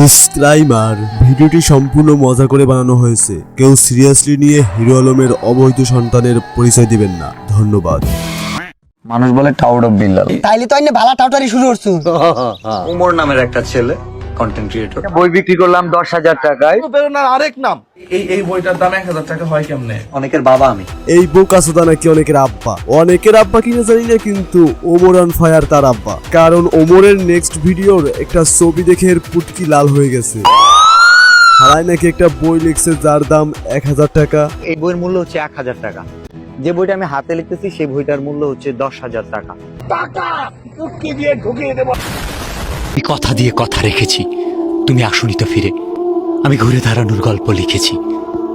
Disclaimer ভিডিওটি সম্পূর্ণ মজা করে বানানো হয়েছে। কেউ সিরিয়াসলি নিয়ে হিরো আলমের অবৈধ সন্তানের পরিচয় দিবেন না। ধন্যবাদ। মানুষ বলে টাউট অফ বিল্লাল তাইলে তো আইনে ভালা টাউটারি শুরু করছ। উমর নামের একটা ছেলে। কন্টেন্ট ক্রিয়েটর বই বিক্রি করলাম দশ হাজার টাকায়। প্রেরণার আরেক নাম। এই এই বইটার দাম এক হাজার টাকা হয় কেমনে? অনেকের বাবা আমি। এই নাকি অনেকের আব্বা। অনেকের আব্বা কিনা জানি না কিন্তু ওমর অন ফায়ার তার আব্বা। কারণ ওমরের নেক্সট ভিডিওর একটা ছবি দেখে এর পুটকি লাল হয়ে গেছে। হারায় নাকি একটা বই লিখছে যার দাম এক হাজার টাকা? এই বইয়ের মূল্য হচ্ছে এক হাজার টাকা। যে বইটা আমি হাতে লিখতেছি সেই বইটার মূল্য হচ্ছে দশ হাজার টাকা। কথা দিয়ে কথা রেখেছি। তুমি আসনি তো ফিরে। আমি ঘুরে দাঁড়ানোর গল্প লিখেছি।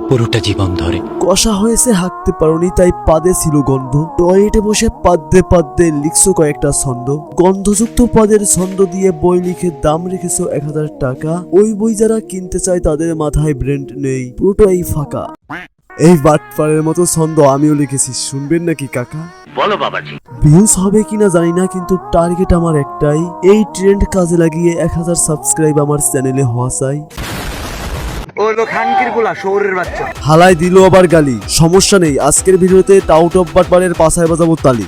পুরোটা জীবন ধরে। কষা হয়েছে হাঁকতে পারোনি তাই পাদে ছিল গন্ধ। টয়লেটে বসে পাদ্যে পাদ্যে লিখছো কয়েকটা ছন্দ। গন্ধযুক্ত পদের ছন্দ দিয়ে বই লিখে দাম রেখেছো এক হাজার টাকা। ওই বই যারা কিনতে চায় তাদের মাথায় ব্রেন্ড নেই। পুরোটাই ফাঁকা। এই বাটপারের মতো ছন্দ আমিও লিখেছি। শুনবেন নাকি কাকা? বলো বাবাজি। ভিউজ হবে কিনা জানি না কিন্তু টার্গেট আমার একটাই। এই ট্রেন্ড কাজে লাগিয়ে এক হাজার সাবস্ক্রাইব আমার চ্যানেলে হওয়া চাই। হালাই দিল আবার গালি। সমস্যা নেই আজকের ভিডিওতে টাউট অফ বাটবারের পাশায় বাজাবো তালি।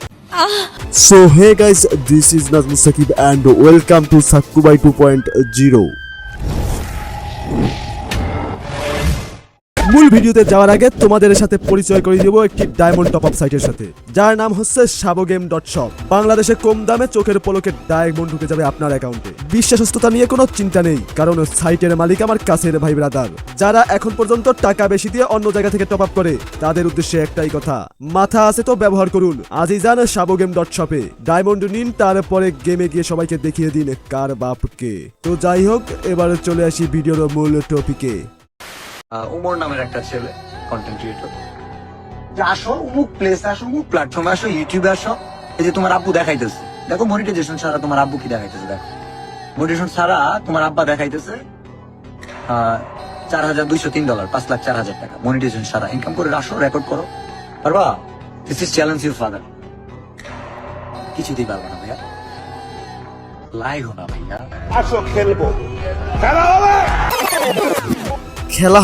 So hey guys this is Nazmus Sakib and welcome to Sakkubai two point zero মূল ভিডিওতে যাওয়ার আগে তোমাদের সাথে পরিচয় করে দেবো একটি ডায়মন্ড টপ আপ সাইটের সাথে। যার নাম হচ্ছে সাবোগেম ডট শপ বাংলাদেশে কম দামে চোখের পলকে ডায়মন্ড ঢুকে যাবে আপনার অ্যাকাউন্টে। বিশ্বাসস্থতা নিয়ে কোনো চিন্তা নেই, কারণ সাইটের মালিক আমার কাছের ভাই ব্রাদার। যারা এখন পর্যন্ত টাকা বেশি দিয়ে অন্য জায়গা থেকে টপ আপ করে, তাদের উদ্দেশ্যে একটাই কথা, মাথা আছে তো ব্যবহার করুন। আজই যান সাবোগেম ডট শপে ডায়মন্ড নিন, তারপরে গেমে গিয়ে সবাইকে দেখিয়ে দিন কার বাপকে। তো যাই হোক, এবার চলে আসি ভিডিওর মূল টপিকে উমর নামের একটা ছেলে কন্টেন্ট ক্রিয়েটর আসো, উমুক প্লেস আসো, উমুক প্ল্যাটফর্মে আসো ইউটিউবে আসো, এই যে তোমার আব্বু দেখাইতেছে। দেখো মনিটাইজেশন ছাড়া তোমার আব্বু কি দেখাইতেছে, দেখো। মনিটাইজেশন ছাড়া তোমার আব্বা দেখাইতেছে চার হাজার দুইশো তিন ডলার পাঁচ লাখ চার হাজার টাকা। মনিটাইজেশন ছাড়া ইনকাম করে আসো রেকর্ড করো। পারবা? This is challenge your father কিছুতেই পারব না, ভাইয়া। লাইগো না, ভাইয়া। আসো, খেলব। খেলা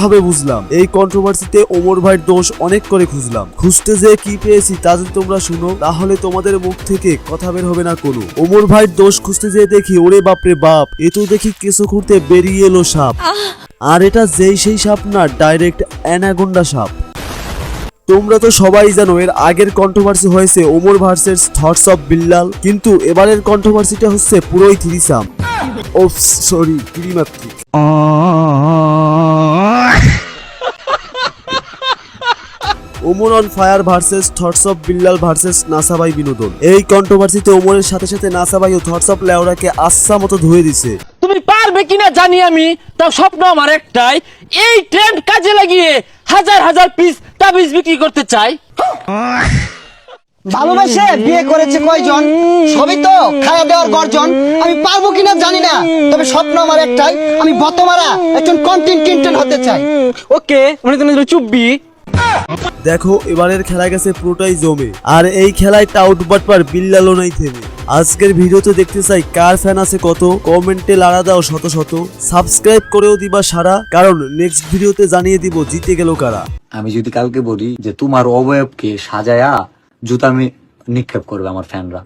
হবে বুঝলাম। এই কন্ট্রোভার্সিতে ওমর ভাইয়ের দোষ অনেক করে খুঁজলাম। খুঁজতে যে কি পেয়েছি তা যদি তোমরা শুনো তাহলে তোমাদের মুখ থেকে কথা বের হবে না কোনো। ওমর ভাইয়ের দোষ খুঁজতে যেয়ে দেখি ওরে বাপরে বাপ এ তো দেখি কেঁচো খুঁড়তে বেরিয়ে এলো সাপ। আর এটা যেই সেই সাপ না ডাইরেক্ট অ্যানাগোন্ডা সাপ। তোমরা তো সবাই জানো এর আগের কন্ট্রোভার্সি হয়েছে Omar versus thoughts of Billal কিন্তু এবারের কন্ট্রোভার্সিটা হচ্ছে পুরোই থ্রিসাম ও সরি ত্রিমাত্রিক। Omar on fire versus thoughts of Billal versus নাসাবাই বিনোদন। এই কন্ট্রোভার্সিতে ওমরের সাথে সাথে নাসাবাই ও থটস অফ লেওরাকে আচ্ছা মতো ধুয়ে দিছে। তুমি পারবে কিনা জানি আমি তাও স্বপ্ন আমার একটাই এই ট্রেন্ড কাজে লাগিয়ে হাজার হাজার পিস তাবিজ বিক্রি করতে চাই। ভালোবাসে বিয়ে করেছে কয়জন? সবই তো খাওয়া দেওয়ার গর্জন। আমি পারব কিনা জানি না। তবে স্বপ্ন আমার একটাই আমি বতমারা একজন কন্টেন্ট কিন্টেন্ট হতে চাই। ওকে মানে তুমি চুব্বি দেখো এবারের খেলা গেছে পুরোটাই জমে। আর এই খেলায় টাউট বাটপার বিল্লালও নাই থেমে। আজকের ভিডিওতে দেখতে চাই কার ফ্যান আছে কত। কমেন্টে লাড়া দাও শত শত। সাবস্ক্রাইব করেও দিবা সারা কারণ নেক্সট ভিডিওতে জানিয়ে দিব জিতে গেল কারা। আমি যদি কালকে বলি যে তোমার অবয়বকে সাজায়া জুতা আমি নিক্ষেপ করবে আমার ফ্যানরা।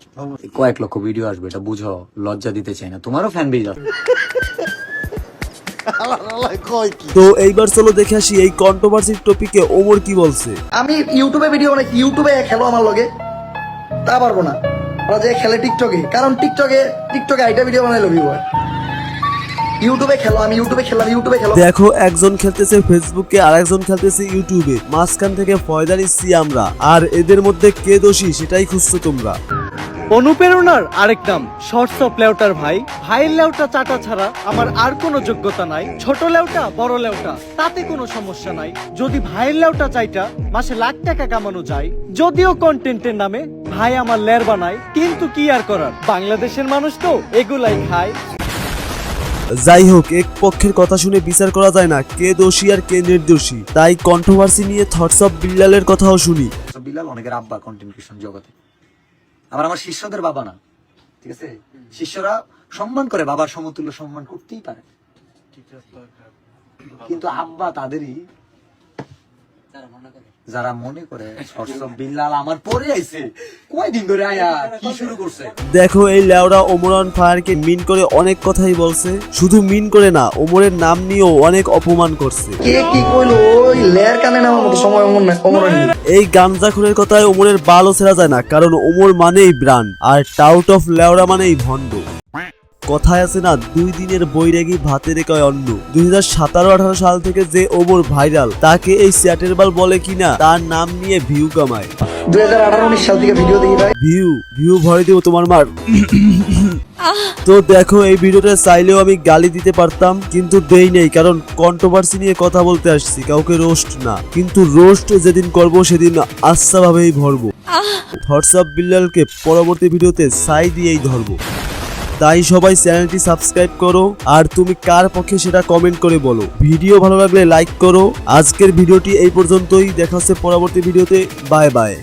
কয়েক লক্ষ ভিডিও আসবে এটা বুঝো লজ্জা দিতে চাই না। তোমারও ফ্যান বেজ আছে। তো এইবার চলো দেখে আসি এই কন্ট্রোভার্সির টপিকে ওমর কি বলছে। আমি ইউটিউবে ভিডিও বানাই ইউটিউবে খেলো আমার লগে। তা পারব না। ওরা যে খেলে টিকটকে কারণ টিকটকে টিকটকে আইটা ভিডিও বানাই লবি ইউটিউবে খেলো আমি ইউটিউবে খেললাম ইউটিউবে খেলো। দেখো একজন খেলতেছে ফেসবুকে আর একজন খেলতেছে ইউটিউবে। মাঝখান থেকে ফয়দা নিচ্ছি আমরা। আর এদের মধ্যে কে দোষী সেটাই খুঁজছো তোমরা? অনুপ্রেরণার আরেক নাম শর্টস অফ লেউটার ভাই। ভাইয়ের লেউটা চাটা ছাড়া আমার আর কোনো যোগ্যতা নাই। ছোট লেউটা বড় লেউটা তাতে কোনো সমস্যা নাই। যদি ভাইয়ের লেউটা চাইটা মাসে লাখ টাকা কামানো যায়। যদিও কন্টেন্টের নামে ভাই আমার লের বানায় কিন্তু কি আর করার? বাংলাদেশের মানুষ তো এগুলাই খায়। যাই হোক এক পক্ষের কথা শুনে বিচার করা যায় না কে দোষী আর কে নির্দোষী। তাই কন্ট্রোভার্সি নিয়ে থটস অফ বিল্লালের কথাও শুনি। বিল্লাল বিলাল অনেকের আব্বা কন্টেন্ট ক্রিয়েশন জগতে। আবার আমার শিষ্যদের বাবা না ঠিক আছে? শিষ্যরা সম্মান করে বাবার সমতুল্য সম্মান করতেই পারে। কিন্তু আব্বা তাদেরই যারা মনে করে বিল্লাল আমার পরে আইছে কয়দিন ধরে আয়া কি শুরু করছে? দেখো এই লেওরা ওমরান ফায়ারকে মিন করে অনেক কথাই বলছে। শুধু মিন করে না ওমরের নাম নিয়েও অনেক অপমান করছে। কে কি কইলো? ওই লেয়ার কানে মতো সময় অমর না এই গাঞ্জাখুরের কথায় ওমরের বালও ছেড়া যায় না কারণ ওমর মানেই ব্রান্ড আর টাউট অফ লেওরা মানেই ভণ্ড। কথায় আছে না দুই দিনের বৈরাগী ভাতের রেখে অন্য দুই হাজার সতেরো আঠারো সাল থেকে যে ওমর ভাইরাল তাকে এই স্যাটের বাল বলে কিনা তার নাম নিয়ে ভিউ কামায়। দুই হাজার আঠারো উনিশ সাল থেকে ভিডিও দেখি ভাই। ভিউ ভিউ ভরে দিব তোমার মার। তো দেখো এই ভিডিওটা চাইলেও আমি গালি দিতে পারতাম কিন্তু দেই নেই কারণ কন্ট্রোভার্সি নিয়ে কথা বলতে আসছি কাউকে রোস্ট না। কিন্তু রোস্ট যেদিন করব সেদিন আচ্ছা ভাবেই ভরবো হোয়াটসঅ্যাপ বিল্লালকে পরবর্তী ভিডিওতে সাই দিয়েই ধরবো। তাই সবাই চ্যানেলটি সাবস্ক্রাইব করো আর তুমি কার পক্ষে সেটা কমেন্ট করে বলো। ভিডিও ভালো লাগলে লাইক করো। আজকের ভিডিওটি এই পর্যন্তই। দেখা হচ্ছে পরবর্তী ভিডিওতে। Bye bye